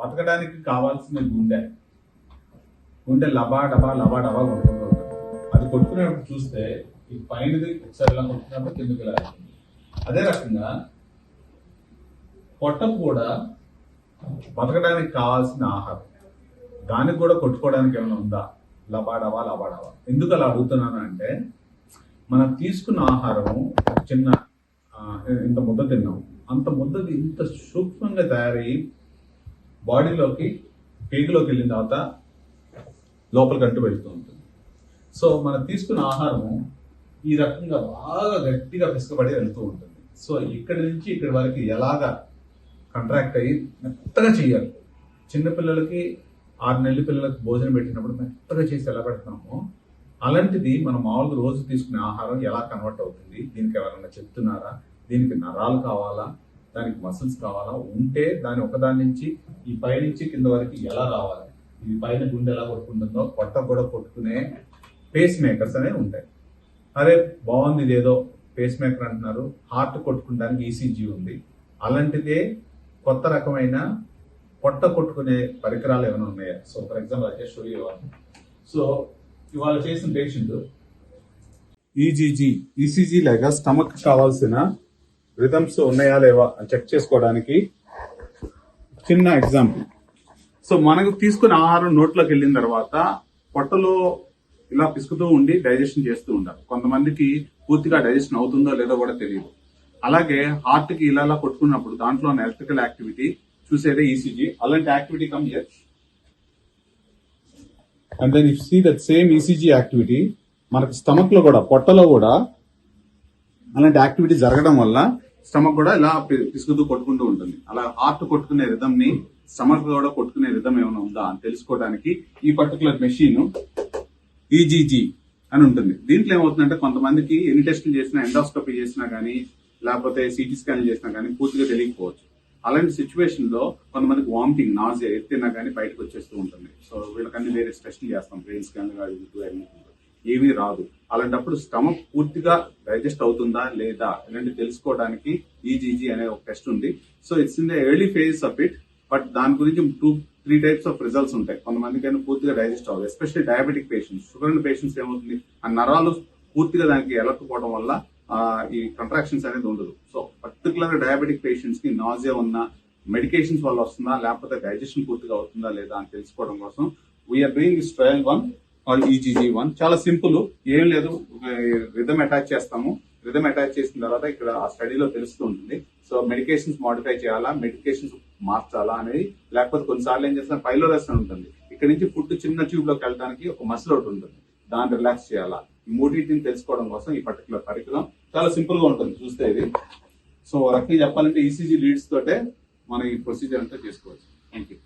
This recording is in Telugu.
బతకడానికి కావాల్సిన గుండె. గుండె లబా డబా లబా డబా కొట్టుకుంటూ అది కొట్టుకునేటప్పుడు చూస్తే ఈ పైనది ఒకసారి ఇలా కొట్టుకున్నప్పుడు కిందకి ఇలా అదే రకంగా పొట్టం కూడా బతకడానికి కావాల్సిన ఆహారం. దానికి కూడా కొట్టుకోవడానికి ఏమైనా ఉందా? లబాడవా లబాడవా ఎందుకు అలా అడుగుతున్నాను అంటే మనం తీసుకున్న ఆహారము చిన్న ఇంత ముద్ద తిన్నాం. అంత ముద్దది ఇంత సూక్ష్మంగా తయారయ్యి బాడీలోకి పేగులోకి వెళ్ళిన తర్వాత లోపలికి అంటూ వెళ్తూ ఉంటుంది. సో మనం తీసుకున్న ఆహారము ఈ రకంగా బాగా గట్టిగా పిసుకబడి వెళ్తూ ఉంటుంది. సో ఇక్కడి నుంచి ఇక్కడి వరకు ఎలాగా కంట్రాక్ట్ అయ్యి మెత్తగా చేయాలి. చిన్నపిల్లలకి ఆరు నెలల పిల్లలకు భోజనం పెట్టినప్పుడు మెత్తగా చేసి ఎలా పెడతామో అలాంటిది మనం మామూలుగా రోజు తీసుకునే ఆహారం ఎలా కన్వర్ట్ అవుతుంది దీనికి ఎవరైనా చెప్తున్నారా దీనికి నరాలు కావాలా దానికి మసిల్స్ కావాలా? ఉంటే దాని ఒకదాని నుంచి ఈ పై నుంచి కింద వరకు ఎలా రావాలి? ఇది పైన గుండె ఎలా కొట్టుకుంటుందో పొట్ట కూడా కొట్టుకునే పేస్ మేకర్స్ అనేవి ఉంటాయి. అరే బాగుంది ఇదేదో పేస్ మేకర్ అంటున్నారు హార్ట్ కొట్టుకోవడానికి ఈసీజీ ఉంది. అలాంటిదే కొత్త రకమైన పొట్ట కొట్టుకునే పరికరాలు ఏమైనా ఉన్నాయా? సో ఫర్ ఎగ్జాంపుల్ అయితే షో సో ఇవాళ చేసిన పేషెంట్ ఈజీజీ ఈసీజీ లేక స్టమక్ కావాల్సిన రిథమ్స్ ఉన్నాయా లేవా అని చెక్ చేసుకోవడానికి చిన్న ఎగ్జాంపుల్ సో మనకు తీసుకున్న ఆహారం నోట్లోకి వెళ్ళిన తర్వాత పొట్టలో ఇలా పిసుకుతూ ఉండి డైజెషన్ చేస్తూ ఉంటారు కొంతమందికి పూర్తిగా డైజెషన్ అవుతుందో లేదో కూడా తెలియదు. అలాగే హార్ట్కి ఇలా కొట్టుకున్నప్పుడు దాంట్లో ఎలక్ట్రికల్ యాక్టివిటీ చూసేదే ఈసీజీ అలాంటి activity compare and then if see that same ECG activity మనకి స్టమక్లో కూడా పొట్టలో కూడా అలాంటి యాక్టివిటీ జరగడం వల్ల స్టమక్ కూడా ఇలా పిసుకుతూ కొట్టుకుంటూ ఉంటుంది. అలా హార్ట్ కొట్టుకునే రిధమ్ని స్టమక్ కూడా కొట్టుకునే రిధమ్ ఏమైనా ఉందా అని తెలుసుకోవడానికి ఈ పర్టికులర్ మెషిన్ ఈజీజీ అని ఉంటుంది. దీంట్లో ఏమవుతుందంటే కొంతమందికి ఎన్ని టెస్టులు చేసినా ఎండోస్కోపీ చేసినా కానీ లేకపోతే సిటీ స్కాన్ చేసినా కానీ పూర్తిగా తెలియకపోవచ్చు. అలాంటి సిచ్యువేషన్లో కొంతమందికి వామిటింగ్ నాజియా ఎత్తినా కానీ బయటకు వచ్చేస్తూ ఉంటుంది. సో వీళ్ళకన్నీ వేరే టెస్టులు చేస్తాం. బ్రెయిన్ స్కాన్ ఏమీ రాదు. అలాంటప్పుడు స్టమక్ పూర్తిగా డైజెస్ట్ అవుతుందా లేదా ఇలాంటి తెలుసుకోవడానికి ఈజీజీ అనే ఒక టెస్ట్ ఉంది. So it's in the early phase of it but దాని గురించి two three types of results ఉంటాయి. కొంతమందికి అయినా పూర్తిగా డైజెస్ట్ అవ్వదు especially diabetic patients sugar patients ఏమవుతుంది? ఆ నరాలు పూర్తిగా దానికి ఎలక్కపోవడం వల్ల ఈ కంట్రాక్షన్స్ అనేది ఉండదు. సో పర్టికులర్ డయాబెటిక్ పేషెంట్స్కి నాజియా ఉన్న మెడికేషన్స్ వల్ల వస్తుందా? లేకపోతే డైజెషన్ పూర్తిగా అవుతుందా లేదా అని తెలుసుకోవడం కోసం we are doing this trial one or ECG one చాలా సింపుల్. ఏం లేదు. రిధమ్ అటాచ్ చేస్తాము. రిధమ్ అటాచ్ చేసిన తర్వాత ఇక్కడ ఆ స్టడీలో తెలుస్తూ ఉంటుంది. సో మెడికేషన్స్ మాడిఫై చేయాలా? మెడికేషన్స్ మార్చాలా అనేది. లేకపోతే కొన్నిసార్లు ఏం చేస్తాం? పైలోరస్ అని ఉంటుంది. ఇక్కడ నుంచి ఫుడ్ చిన్న ట్యూబ్లోకి వెళ్ళడానికి ఒక మసిల్ ఒకటి ఉంటుంది. దాన్ని రిలాక్స్ చేయాలా? ఈ మూడింటిని తెలుసుకోవడం కోసం ఈ పర్టికులర్ పరికరం చాలా సింపుల్గా ఉంటుంది. చూస్తే ఇది. సో రకంగా చెప్పాలంటే ఈసీజీ లీడ్స్ తోటే మనం ఈ ప్రొసీజర్ అంతా చేసుకోవచ్చు. Thank you